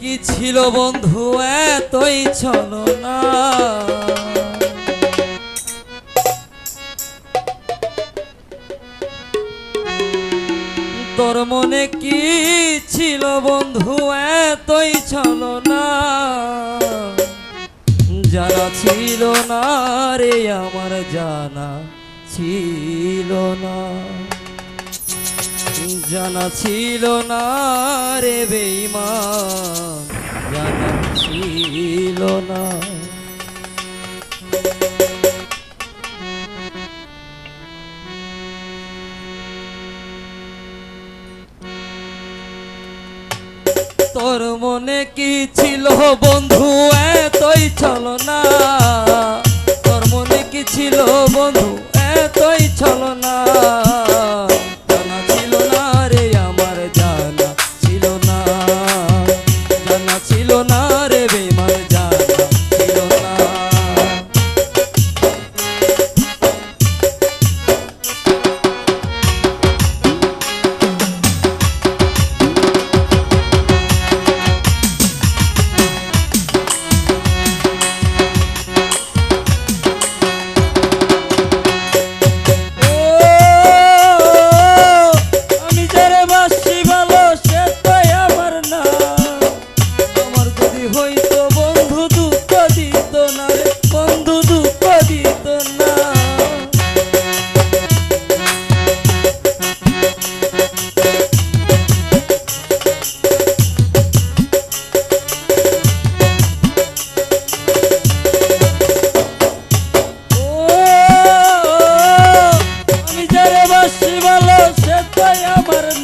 কি ছিল বন্ধু এতই চলো না তোর মনে কি ছিল বন্ধু এতই চলো না জানা ছিল না রে, আমার জানা ছিল না। জানা ছিল না রে বেমা জানা ছিল না। তোর মনে কি ছিল বন্ধু, এতই ছল না তোর মনে কি ছিল বন্ধু, এতই ছল না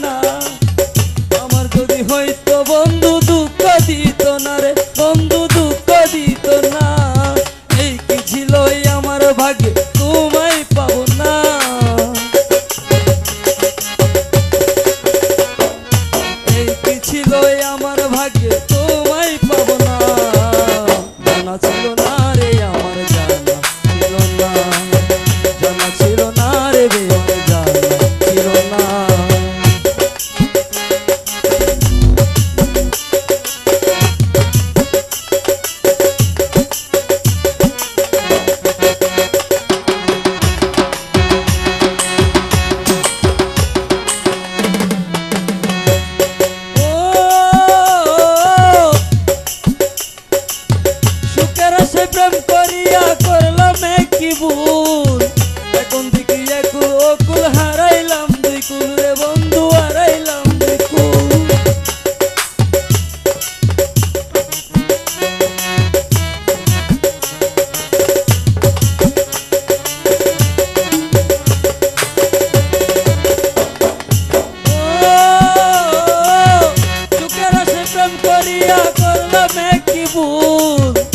না। আমার যদি হয় হইয়া করলাম কি ভুল এখন থেকে একুল হারাইলাম দুই বন্ধু হারাইলাম দুই কুল প্রেম করিয়া করলাম কি ভুল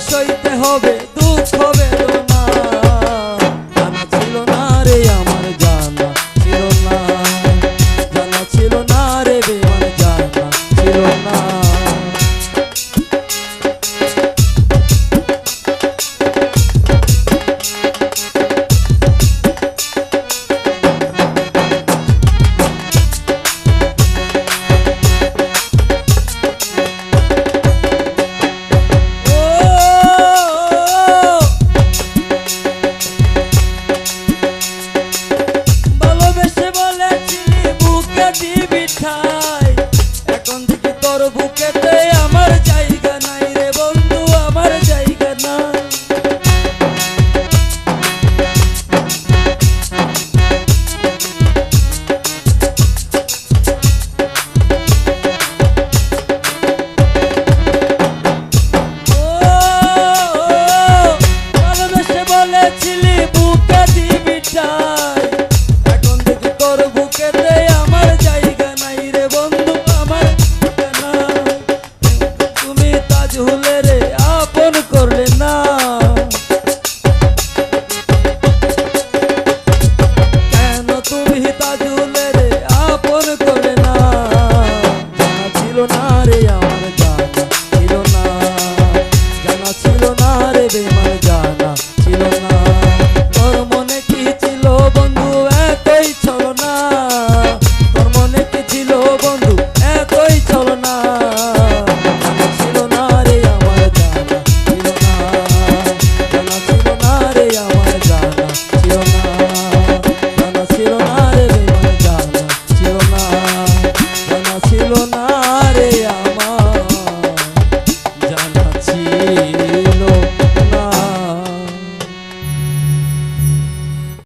সইতে হবে। দু বুকেতে